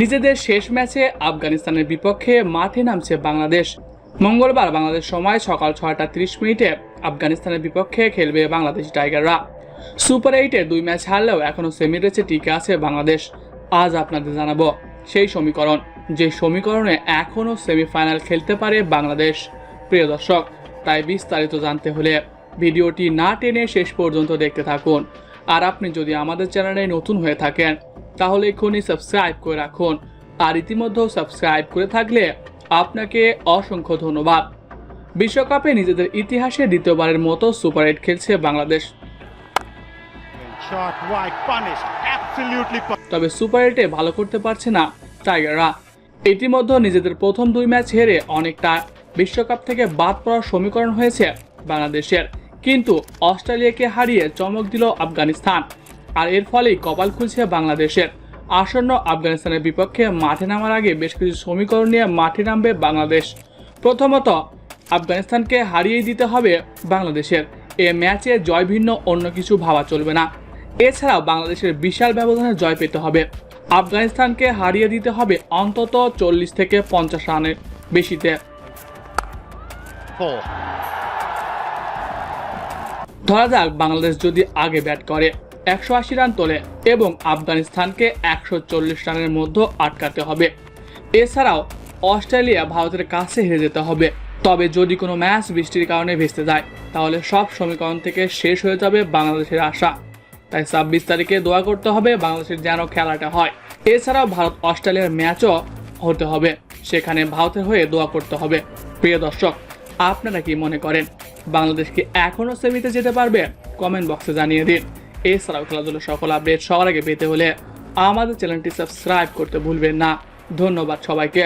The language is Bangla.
নিজেদের শেষ ম্যাচে আফগানিস্তানের বিপক্ষে মাঠে নামছে বাংলাদেশ। মঙ্গলবার বাংলাদেশ সময় সকাল ছয়টা তিরিশ মিনিটে আফগানিস্তানের বিপক্ষে খেলবে বাংলাদেশ টাইগাররা। সুপার এইটে দুই ম্যাচ হারলেও এখনও সেমি রেসে টিকে আছে বাংলাদেশ। আজ আপনাদের জানাব সেই সমীকরণ, যে সমীকরণে এখনও সেমিফাইনাল খেলতে পারে বাংলাদেশ। প্রিয় দর্শক, তাই বিস্তারিত জানতে হলে ভিডিওটি না টেনে শেষ পর্যন্ত দেখতে থাকুন। আর আপনি যদি আমাদের চ্যানেলে নতুন হয়ে থাকেন তাহলে এক্ষুনি সাবস্ক্রাইব করে রাখুন। আর ইতিমধ্যেও সাবস্ক্রাইব করে থাকলে আপনাকে অসংখ্য ধন্যবাদ। বিশ্বকাপে নিজেদের ইতিহাসে দ্বিতীয়বারের মতো সুপার এইট খেলছে বাংলাদেশ. তবে সুপার এইটে ভালো করতে পারছে না টাইগাররা। ইতিমধ্যে নিজেদের প্রথম দুই ম্যাচ হেরে অনেকটা বিশ্বকাপ থেকে বাদ পড়ার সমীকরণ হয়েছে বাংলাদেশের। কিন্তু অস্ট্রেলিয়াকে হারিয়ে চমক দিল আফগানিস্তান। আর এর ফলেই কপাল খুলছে বাংলাদেশের। আসন্ন আফগানিস্তানের বিপক্ষে মাঠে নামার আগে বেশ কিছু সমীকরণ নিয়ে মাঠে নামবে বাংলাদেশ। প্রথমত, আফগানিস্তানকে হারিয়ে দিতে হবে বাংলাদেশের। এ ম্যাচে জয় ভিন্ন, অন্য কিছু ভাবা চলবে না। এছাড়াও বাংলাদেশের বিশাল ব্যবধানে জয় পেতে হবে। আফগানিস্তানকে হারিয়ে দিতে হবে অন্তত চল্লিশ থেকে পঞ্চাশ রানের বেশিতে. ধরা যাক বাংলাদেশ যদি আগে ব্যাট করে একশো আশি রান তোলে এবং আফগানিস্তানকে একশো চল্লিশ রানের মধ্যে আটকাতে হবে। এছাড়াও অস্ট্রেলিয়া ভারতের কাছে হেরে যেতে হবে। তবে যদি কোনো ম্যাচ বৃষ্টির কারণে ভেস্তে যায়, তাহলে সব সমীকরণ থেকে শেষ হয়ে যাবে বাংলাদেশের আশা। তাই ছাব্বিশ তারিখে দোয়া করতে হবে বাংলাদেশের যেন খেলাটা হয়। এছাড়াও ভারত অস্ট্রেলিয়ার ম্যাচও হতে হবে। সেখানে ভারতের হয়ে দোয়া করতে হবে। প্রিয় দর্শক, আপনারা কি মনে করেন? বাংলাদেশ কি এখনও সেমিতে যেতে পারবে কমেন্ট বক্সে জানিয়ে দিন। এছাড়াও খেলাধুলো সকল আপডেট সবার আগে পেতে হলে আমাদের চ্যানেলটি সাবস্ক্রাইব করতে ভুলবেন না। ধন্যবাদ সবাইকে।